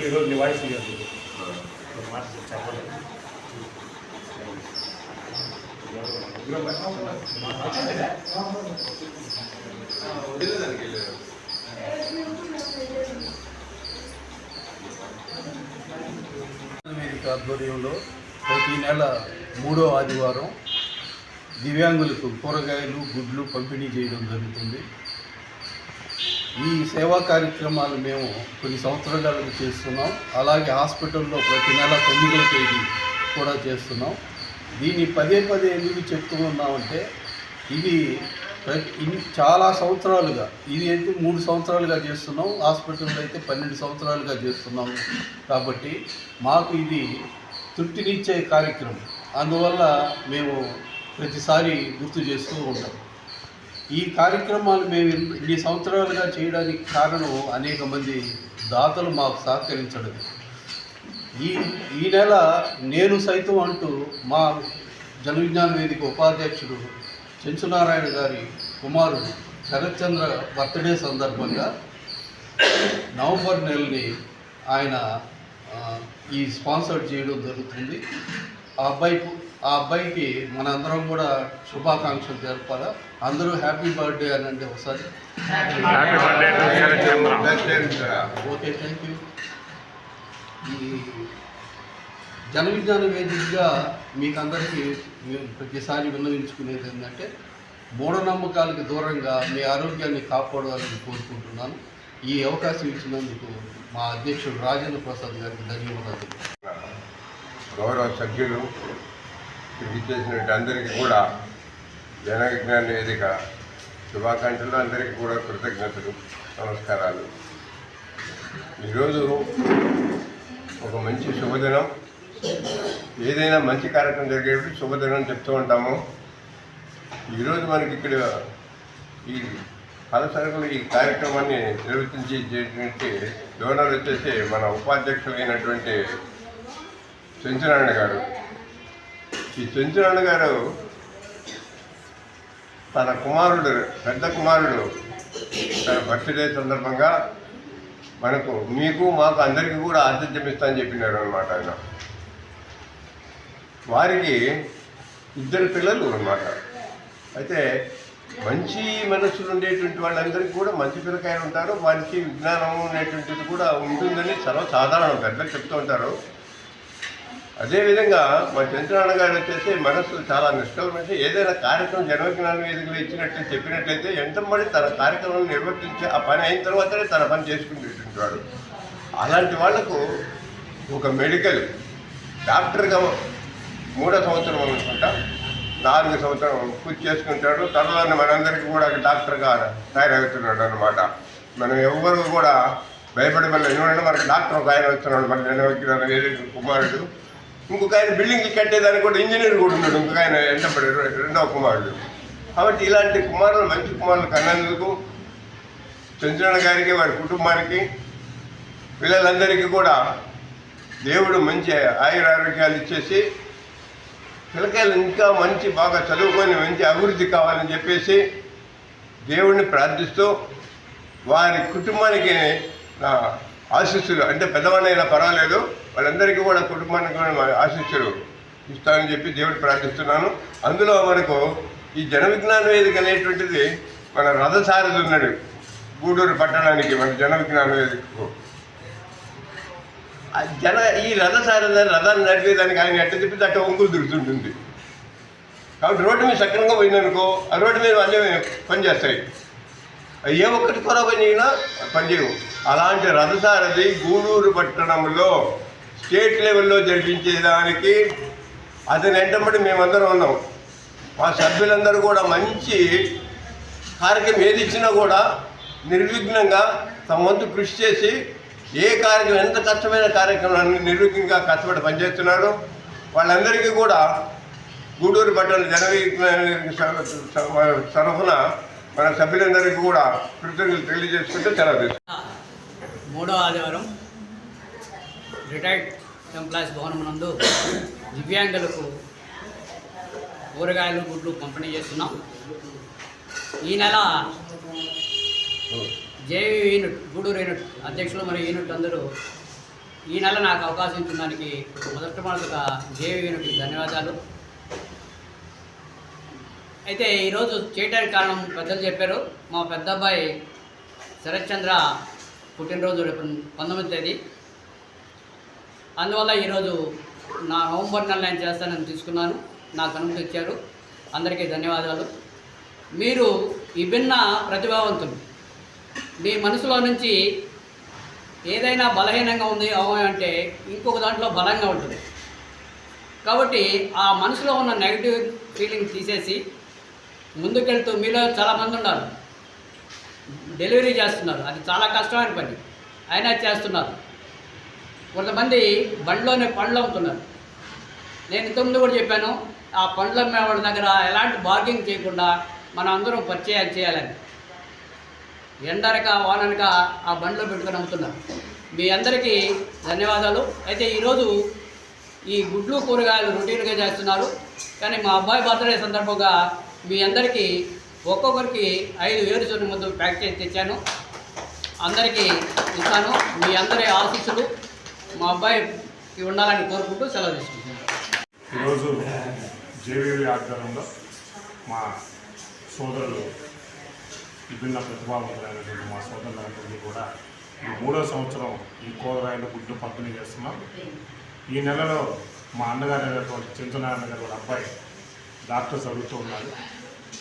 ఈరోజు నీ వాయిస్ ఇవ్వదు మాట చెప్పలేదు వేదిక ఆధ్వర్యంలో ప్రతి నెల మూడో ఆదివారం దివ్యాంగులకు కూరగాయలు గుడ్లు పంపిణీ చేయడం జరుగుతుంది. ఈ సేవా కార్యక్రమాలు మేము కొన్ని సంవత్సరాలుగా చేస్తున్నాం. అలాగే హాస్పిటల్లో ప్రతి నెల తొమ్మిదో తేదీ కూడా చేస్తున్నాం. దీన్ని పదే పదే ఎందుకు చెప్తూ ఉన్నామంటే ఇది ప్రతి చాలా సంవత్సరాలుగా ఇది అయితే మూడు సంవత్సరాలుగా చేస్తున్నాం హాస్పిటల్లో అయితే పన్నెండు సంవత్సరాలుగా చేస్తున్నాం. కాబట్టి మాకు ఇది తృప్తినిచ్చే కార్యక్రమం. అందువల్ల మేము ప్రతిసారి గుర్తు చేస్తూ ఉంటాం. ఈ కార్యక్రమాలు మేము ఇన్ని- ఇన్ని సంవత్సరాలుగా చేయడానికి కారణం అనేక మంది దాతలు మాకు సహకరించడం. ఈ ఈ నెల నేను సైతం అంటూ మా జన విజ్ఞాన వేదిక ఉపాధ్యక్షుడు చెంచునారాయణ గారి కుమారుడు శరత్చంద్ర బర్త్డే సందర్భంగా నవంబర్ నెలని ఆయన ఈ స్పాన్సర్ చేయడం జరుగుతుంది. ఆ అబ్బాయి ఆ అబ్బాయికి మనందరం కూడా శుభాకాంక్షలు జరపాలా అందరూ హ్యాపీ బర్త్డే అని అంటే ఒకసారి ఓకే థ్యాంక్ యూ. ఈ జన విజ్ఞాన వేదికగా మీకు అందరికీ ప్రతిసారి విన్నవించుకునేది ఏంటంటే మూఢనమ్మకాలకు దూరంగా మీ ఆరోగ్యాన్ని కాపాడాలని కోరుకుంటున్నాను. ఈ అవకాశం ఇచ్చినందుకు మా అధ్యక్షుడు రాజేంద్ర ప్రసాద్ గారికి ధన్యవాదాలు. గౌరవ సభ్యులు ఇది అందరికీ కూడా జన వేదిక శుభాకాంక్షలు అందరికీ కూడా కృతజ్ఞతలు నమస్కారాలు. ఈరోజు ఒక మంచి శుభదినం. ఏదైనా మంచి కార్యక్రమం జరిగేటప్పుడు శుభదినం చెప్తూ ఉంటాము. ఈరోజు మనకి ఇక్కడ ఈ ఫల సరుకులు ఈ కార్యక్రమాన్ని నిర్వర్తించి డోనర్ వచ్చేసి మన ఉపాధ్యక్షులైనటువంటి చెంచునారాయణ గారు. ఈ చెంచునారాయణ గారు తన కుమారుడు పెద్ద కుమారుడు తన బర్త్డే సందర్భంగా మనకు మీకు మాకు అందరికీ కూడా ఆతిథ్యం ఇస్తా అని చెప్పినారు అనమాట ఆయన. వారికి ఇద్దరు పిల్లలు అనమాట అయితే మంచి మనస్సులు ఉండేటువంటి వాళ్ళందరికీ కూడా మంచి పిల్లకాయలు ఉంటారు. వారికి విజ్ఞానం అనేటువంటిది కూడా ఉంటుందని సర్వసాధారణం పెద్దలు చెప్తూ ఉంటారు. అదేవిధంగా మా చంద్రనారాయణ గారు వచ్చేసి మనస్సు చాలా నిష్కలమైతే ఏదైనా కార్యక్రమం జన్మజ్ఞాన వేదికలు ఇచ్చినట్టు చెప్పినట్లయితే ఎంతమంది తన కార్యక్రమం నిర్వర్తించి ఆ పని అయిన తర్వాతనే తన పని చేసుకునేటువంటి వాడు. అలాంటి వాళ్ళకు ఒక మెడికల్ డాక్టర్గా మూడో సంవత్సరం అనుకుంటా. నాలుగు సంవత్సరం పూర్తి చేసుకుంటాడు. తర్వాత మనందరికీ కూడా డాక్టర్గా తయారవుతున్నాడు అనమాట మనం ఎవ్వరు కూడా భయపడమని ఎందుకంటే మనకి డాక్టర్ ఒక ఆయన వస్తున్నాడు. నేను జనవగ్రాన వేరే కుమారుడు. ఇంకొక ఆయన బిల్డింగ్ కట్టేదానికి కూడా ఇంజనీర్ కూడా ఉన్నాడు. ఇంకొక ఆయన ఎంటపడి రెండవ కుమారుడు. కాబట్టి ఇలాంటి కుమారులు మంచి కుమారులు కన్నందుకు చంద్రన్న గారికి వారి కుటుంబానికి పిల్లలందరికీ కూడా దేవుడు మంచి ఆయుర ఆరోగ్యాలు ఇచ్చేసి పిల్లకాయలు ఇంకా మంచి బాగా చదువుకొని మంచి అభివృద్ధి కావాలని చెప్పేసి దేవుణ్ణి ప్రార్థిస్తూ వారి కుటుంబానికి నా ఆశీస్సులు అంటే పెద్దవాళ్ళైనా పర్వాలేదు వాళ్ళందరికీ కూడా కుటుంబానికి కూడా మా ఆశీస్సులు ఇస్తానని చెప్పి దేవుడు ప్రార్థిస్తున్నాను. అందులో మనకు ఈ జన విజ్ఞాన వేదిక అనేటువంటిది మన రథసారథి ఉన్నాడు గూడూరు పట్టణానికి మన జన విజ్ఞాన వేదికకు. జన ఈ రథసారథి రథాన్ని నడిపేదానికి ఆయన ఎట్ట తిప్పితే అట్ట ఒంగులు దొరుకుతుంటుంది కాబట్టి రోడ్డు మీద సక్రమంగా పోయిందనుకో ఆ రోడ్డు మీద అన్నీ పనిచేస్తాయి ఏ ఒక్కటి కూడా పని చేయినా పనిచేయవు అలాంటి రథసారథి గూడూరు పట్టణంలో స్టేట్ లెవెల్లో జరిపించేదానికి అతని వెంటబడి మేమందరం ఉన్నాం. మా సభ్యులందరూ కూడా మంచి కార్యక్రమం ఏది ఇచ్చినా కూడా నిర్విఘ్నంగా తమ వంతు కృషి చేసి ఏ కార్యక్రమం ఎంత కష్టమైన కార్యక్రమాన్ని నిర్విఘ్నంగా కష్టపడి పనిచేస్తున్నారు వాళ్ళందరికీ కూడా గూడూరు పట్టణ జన తరఫున మన సభ్యులందరికీ కూడా కృతజ్ఞతలు తెలియజేసుకుంటే సెలవు మూడో ఆదివారం రిటైర్డ్ ఎంప్లాయీస్ భవనం నందు దివ్యాంగులకు కూరగాయలు గుడ్లు పంపిణీ చేస్తున్నాం. ఈ నెల జేవీ యూనిట్ గూడూరు యూనిట్ అధ్యక్షులు మరియు యూనిట్ అందరూ ఈ నెల నాకు అవకాశం ఇచ్చిన దానికి మొదటి మొదటిగా జేవీ యూనిట్కి ధన్యవాదాలు. అయితే ఈరోజు చేయడానికి కారణం పెద్దలు చెప్పారు. మా పెద్ద అబ్బాయి శరత్ చంద్ర పుట్టినరోజు రేపు పంతొమ్మిది తేదీ. అందువల్ల ఈరోజు నా నవంబర్ నెల నేను చేస్తానని తీసుకున్నాను. నాకు అనుమతి ఇచ్చారు. అందరికీ ధన్యవాదాలు. మీరు విభిన్న ప్రతిభావంతులు. మీ మనసులో నుంచి ఏదైనా బలహీనంగా ఉంది అంటే ఇంకొక దాంట్లో బలంగా ఉంటుంది. కాబట్టి ఆ మనసులో ఉన్న నెగిటివ్ ఫీలింగ్ తీసేసి ముందుకెళ్తూ మీలో చాలామంది ఉన్నారు. డెలివరీ చేస్తున్నారు. అది చాలా కష్టమైన పని. అయినా చేస్తున్నారు. కొంతమంది బండిలోనే పండ్లు అమ్ముతున్నారు. నేను ఇంతకుముందు కూడా చెప్పాను ఆ పండ్లు అమ్మే వాళ్ళ దగ్గర ఎలాంటి బార్గింగ్ చేయకుండా మనం అందరం పరిచయాలు చేయాలని. ఎండనక వాననక ఆ బండ్లో పెట్టుకొని అమ్ముతున్నారు. మీ అందరికీ ధన్యవాదాలు. అయితే ఈరోజు ఈ గుడ్లు కూరగాయలు రొటీన్గా చేస్తున్నారు. కానీ మా అబ్బాయి బర్త్డే సందర్భంగా మీ అందరికీ ఒక్కొక్కరికి ఐదు వేరుశనగ ముందు ప్యాక్ చేసి తెచ్చాను. అందరికీ ఇస్తాను. మీ అందరి ఆశీస్సులు మా అబ్బాయికి ఉండాలని కోరుకుంటూ సెలవు తీసుకుంటున్నాను. ఈరోజు జేవీవి ఆధ్వర్యంలో మా సోదరులు విభిన్న ప్రతిభావంతులైనటువంటి మా సోదరులందరినీ కూడా ఈ మూడో సంవత్సరం ఈ కూరగాయలు గుడ్డు పంపిణీ చేస్తున్నాం. ఈ నెలలో మా అన్నగారు అయినటువంటి చింతనారాయణ గారు వాళ్ళ అబ్బాయి డాక్టర్ చదువుతూ ఉన్నారు.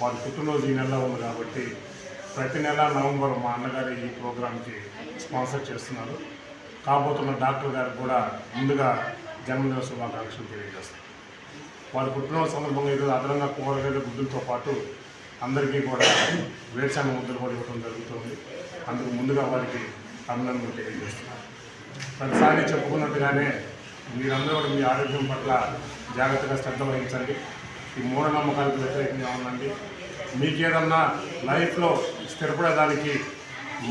వారి పుట్టినరోజు ఈ నెలలో ఉంది కాబట్టి ప్రతి నెల నవంబర్ మా అన్నగారు ఈ ప్రోగ్రాంకి స్పాన్సర్ చేస్తున్నారు. కాబోతున్న డాక్టర్ గారికి కూడా ముందుగా జన్మదిన శుభాకాంక్షలు తెలియజేస్తారు. వారి పుట్టినరోజు సందర్భంగా ఈరోజు అదనంగా కూరగాయల గుడ్డులతో పాటు అందరికీ కూడా వేరుశనగ ముద్దలు కూడా ఇవ్వడం జరుగుతుంది. అందుకు ముందుగా వారికి అభినందనలు తెలియజేస్తున్నాను. ప్రతిసారి చెప్పుకున్నట్టుగానే మీరందరూ కూడా మీ ఆరోగ్యం పట్ల జాగ్రత్తగా శ్రద్ధ వహించండి. ఈ మూఢనమ్మకాలకు వ్యతిరేకంగా ఉండండి. మీకేదన్నా లైఫ్లో స్థిరపడేదానికి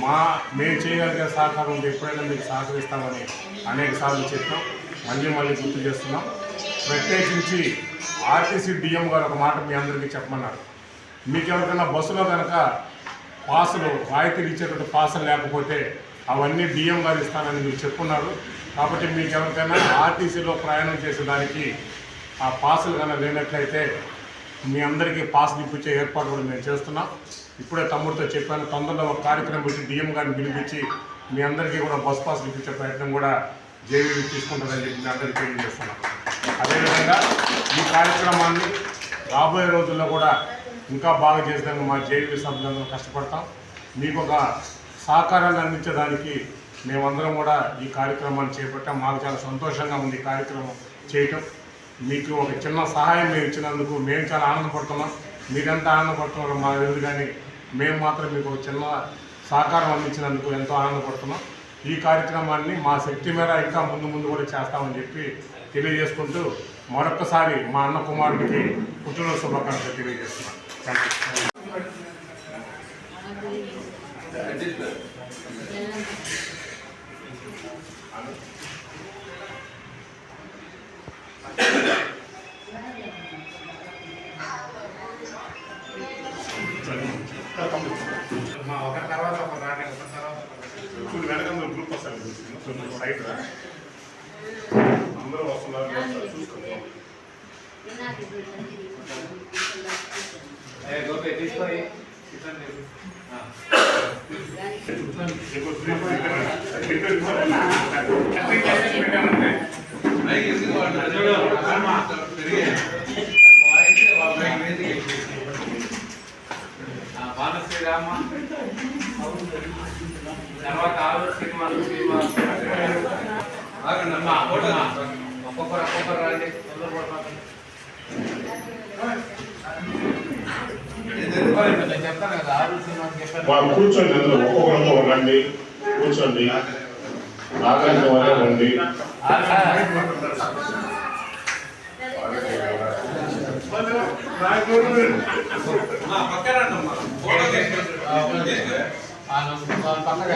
మా మేము చేయగలిగే సహకారం ఉంటే ఎప్పుడైనా మీకు సహకరిస్తామని అనేక సార్లు చెప్పాం. మళ్ళీ మళ్ళీ గుర్తు చేస్తున్నాం. ప్రత్యేకించి ఆర్టీసీ డిఎం గారు ఒక మాట మీ అందరికీ చెప్పమన్నారు. మీకు ఎవరికైనా బస్సులో కనుక పాసులు రాయితీలు ఇచ్చేటట్టు పాసులు లేకపోతే అవన్నీ డిఎం గారు ఇస్తానని మీరు చెప్పున్నారు. కాబట్టి మీకు ఎవరికైనా ఆర్టీసీలో ప్రయాణం చేసేదానికి ఆ పాసులు కనుక లేనట్లయితే మీ అందరికీ పాస్ ఇప్పించే ఏర్పాటు కూడా మేము చేస్తున్నాం. ఇప్పుడే తమ్ముడితో చెప్పాను తొందరలో ఒక కార్యక్రమం పెట్టి డిఎం గారిని పిలిపించి మీ అందరికీ కూడా బస్ పాస్ ఇప్పించే ప్రయత్నం కూడా జేవీ తీసుకుంటుందని చెప్పి మీ అందరికీ తెలియజేస్తున్నాం. అదేవిధంగా ఈ కార్యక్రమాన్ని రాబోయే రోజుల్లో కూడా ఇంకా బాగా చేసేందుకు మా జేవీ సభ్యులందరూ కష్టపడతాం. మీకు ఒక సహకారాన్ని అందించడానికి మేమందరం కూడా ఈ కార్యక్రమాన్ని చేపట్టాం. మాకు చాలా సంతోషంగా ఉంది ఈ కార్యక్రమం చేయటం. మీకు ఒక చిన్న సహాయం మేము ఇచ్చినందుకు మేము చాలా ఆనందపడుతున్నాం. మీరెంత ఆనందపడుతున్నారో మాకు తెలియదు కానీ మేము మాత్రం మీకు ఒక చిన్న సహకారం అందించినందుకు ఎంతో ఆనందపడుతున్నాం. ఈ కార్యక్రమాన్ని మా శక్తి మేర ఇంకా ముందు ముందు కూడా చేస్తామని చెప్పి తెలియజేసుకుంటూ మరొకసారి మా అన్న కుమారుడికి పుట్టినరోజు శుభాకాంక్షలు తెలియజేస్తున్నాను. థ్యాంక్ తర్వాత చూడు వెనకందరూ గ్రూప్ వస్తారు సైడ్ అందరూ వస్తున్నారు చూసుకుంటాం చూసుకుందాం ఎక్కువ గ్రూప్ శ్రీరామ తర్వాత ఆరు సినిమా సినిమా ఆగండమ్మా ఒక్కొక్కరు ఒక్కొక్కరు రండి నేను కూర్చోండి అందులో ఒక్కొక్కరితో ఉండండి కూర్చోండి. నాగరికం వరే ఉండి. పక్కన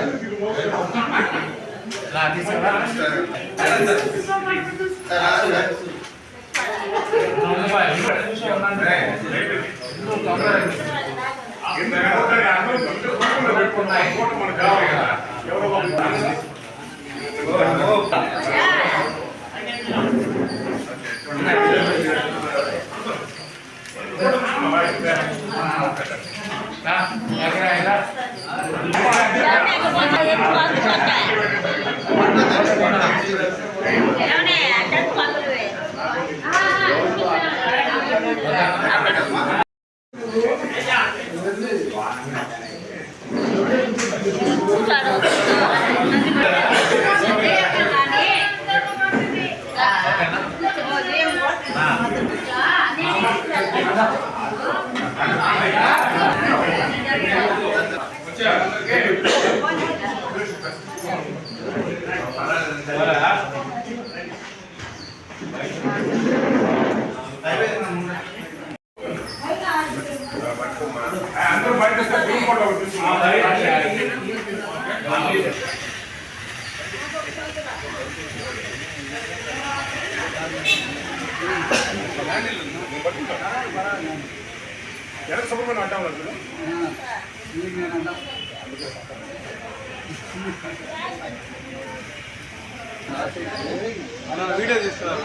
నా తీసుకురా మనకు కావాలి కదా ఎవరో ఎక్కడ సుబ్రహ్మణ్యం అంటాం కదా వీడియో తీస్తున్నారు